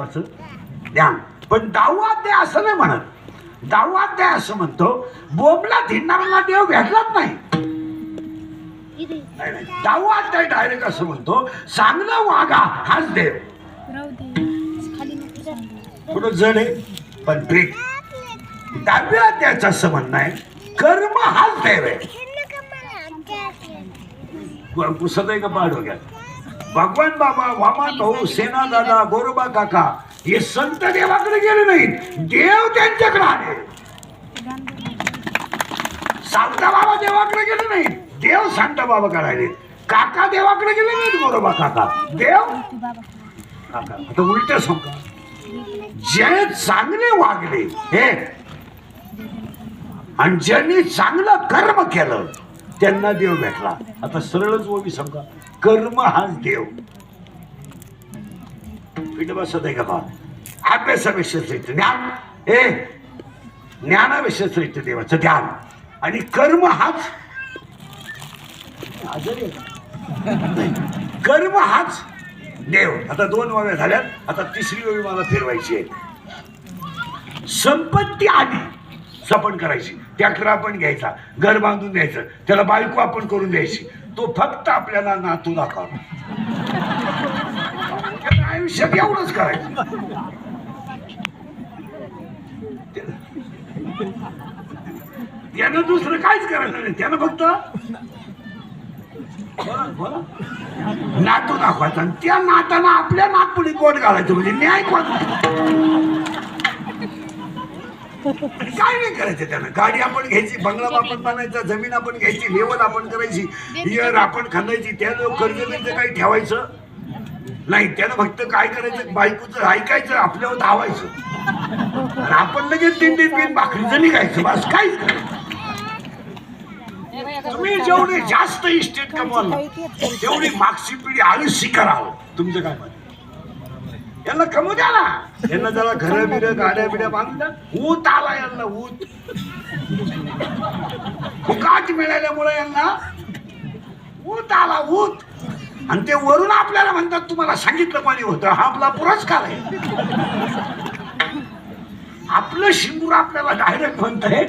देवाचं ध्यान. पण दहावा अध्याय असं नाही म्हणत. दहावा अध्याय असं म्हणतो बोबला धिंडाराला देव भेटलाच नाही. दहावा अध्याय डायरेक्ट असं म्हणतो चांगलं वागा हाच देव. थोडं जड आहे? पण ट्रिक दहाव्या अध्यायाचं असं म्हणणं आहे कर्म हाच देव आहे. पुसत आहे का डोक्यात भगवान बाबा वामा भाऊ सेना दादा गोरोबा काका हे संत देवाकडे गेले नाहीत. देव त्यांच्याकडे आले. सांता बाबा देवाकडे गेले नाहीत. देव सांता बाबा करायले काका देवाकडे गेले नाहीत गोरोबा काका. देव? काका आता उलट सांगा. जे चांगले वागले हे आणि ज्यांनी चांगलं कर्म केलं त्यांना देव भेटला. आता सरळच ओवी सांगा कर्म हाच देव. पीठ आहे का बा? अभ्यासाविषयी श्रेष्ठ ज्ञान. हे ज्ञानाविषयी श्रेष्ठ देवाचं ध्यान आणि कर्म हाच. कर्म हाच देव. आता दोन वाव्या झाल्यात. आता तिसरी वेळी मला फिरवायची आहे. संपत्ती आधी स्थापन करायची. ट्रॅक्टर आपण घ्यायचा घर बांधून द्यायचं त्याला बायको आपण करून द्यायची. तो फक्त आपल्याला नातू दाखवा. त्याला आयुष्यात एवढंच करायचं. त्यानं दुसरं काहीच करायचं नाही. त्यानं फक्त नातू दाखवायचा. आणि त्या नाताना आपल्या नातपुडी कोट घालायचं म्हणजे न्याय कोण? काय नाही करायचं त्यानं? गाडी आपण घ्यायची बंगला आपण बांधायचा जमीन आपण घ्यायची लेवल आपण करायची इयर आपण खांदायची त्यानं कर्ज बिर्ज काही ठेवायचं? नाही त्यानं फक्त काय करायचं? बायकोचं ऐकायचं आपल्यावर धावायचं. आणि आपण लगेच तीन तीन तीन भाकरीचं निघायचं बस करायचं तुम्ही जेवढे जास्त इस्टेट कमवाल तेवढी मागची पिढी आळशी करावं तुमचं काय मत यांना कमू द्या ना. यांना जरा घर बिर गाड्या बिड्या बांधल्या ऊत आला यांना ऊत. फुकाट मिळाल्यामुळे यांना ऊत आला ऊत. आणि ते वरून आपल्याला म्हणतात तुम्हाला सांगितलं पाणी होतं? हा आपला पुरस्कार आहे. आपलं शिंगूर आपल्याला डायरेक्ट म्हणतंय.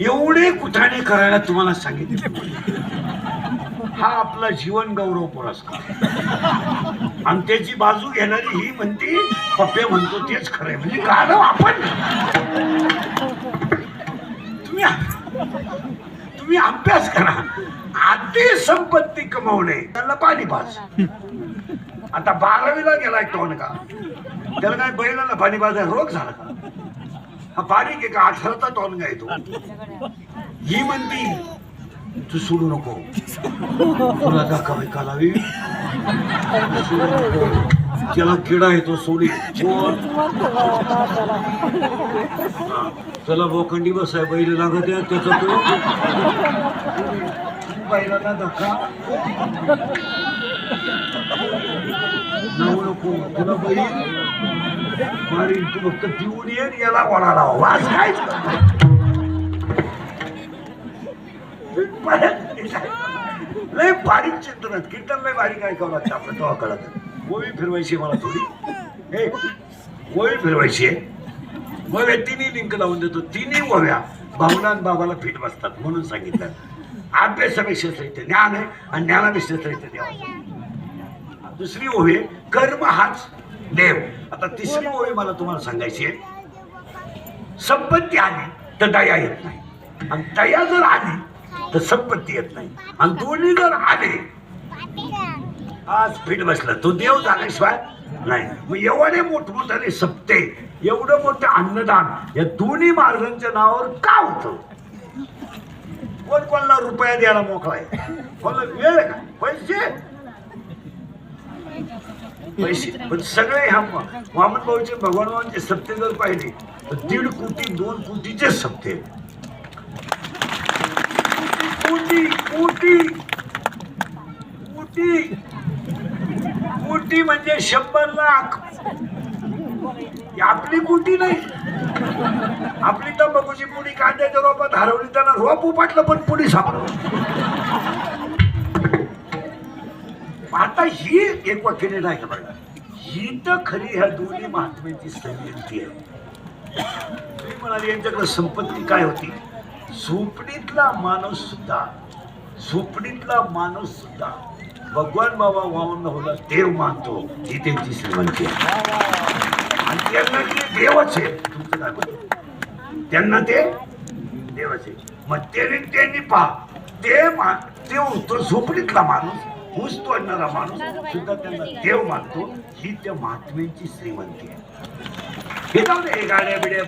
एवढे कुठाने करायला तुम्हाला सांगितले. हा आपला जीवन गौरव पुरस्कार. आणि त्याची बाजू घेणारी ही म्हणते पप्पे म्हणतो तेच खरंय. म्हणजे गाणं आपण. तुम्ही तुम्ही अभ्यास करा. आधी संपत्ती कमवणे. त्याला पाणी पास आता बारावीला गेलाय टोन का त्याला काय बैलाला पाणी पाजाय रोग झाला का? हा बारीक घे का अठराचा टॉन का येतो ही म्हणती तू सोडू नको. तुला धक्का बिक्का लावी सोडू नको. त्याला किडा येतो सोडी त्याला बोखंडी बसाय बैल लागत आहे त्याचा तो. बैलाला धक्का. तुला बैल तू फक्त ये याला लय बारीक चिंतन कीर्तन लय बारीक ऐकावं लागतं आपलं तेव्हा कळत गोळी फिरवायची मला थोडी. हे गोळी फिरवायची आहे. गोव्या तिन्ही लिंक लावून देतो. तिन्ही गोव्या भावना बाबाला फिट बसतात म्हणून सांगितलं. अभ्यासापेक्षा साहित्य ज्ञान आहे आणि ज्ञानापेक्षा साहित्य देवा दुसरी ओवी कर्म हाच देव. आता तिसरी ओवी मला तुम्हाला सांगायची आहे. संपत्ती आली तर दया येत नाही. आणि दया जर आली तर संपत्ती येत नाही. आणि दोन्ही जर आले आज फिट बसलं. तो देव झाल्याशिवाय नाही. मग एवढे मोठमोठ्याने सप्ते एवढं मोठं अन्नदान या दोन्ही मार्गांच्या नावावर का होतं? कोण कोणाला रुपया द्यायला मोकळा आहे? कोणाला वेळ का? पैसे? पैसे. पण सगळे ह्या वामन भाऊचे भगवानचे सत्ते जर पाहिले तर दीड कोटी दोन कोटीचे सत्ते कोटी कोटी. कोटी. कोटी म्हणजे शंभर लाख. आपली कोटी नाही. आपली तंबाखूची मुली कांद्याच्या रोपात हरवली त्यांना रोप उपाटलं पण पुडी सापडलं. आता ही एक वाक्याने नाही का बघा ही तर खरी ह्या दोन्ही महात्म्यांची संयुक्ती आहे. तुम्ही म्हणाले यांच्याकडे संपत्ती काय होती? झोपडीतला माणूस सुद्धा झोपडीतला माणूस सुद्धा भगवान बाबा वाहून होला देव मानतो ही त्यांची श्रीमंती आहे. आणि त्यांना ते देवच आहे तुमचं काय त्यांना ते देवच आहे मग त्याने त्यांनी पहा ते मा- ते झोपडीतला माणूस ऊस तोडणारा माणूस सुद्धा त्यांना देव मानतो. ही त्या महात्म्यांची श्रीमंती आहे. हे जाऊ दे गाड्या बिड्या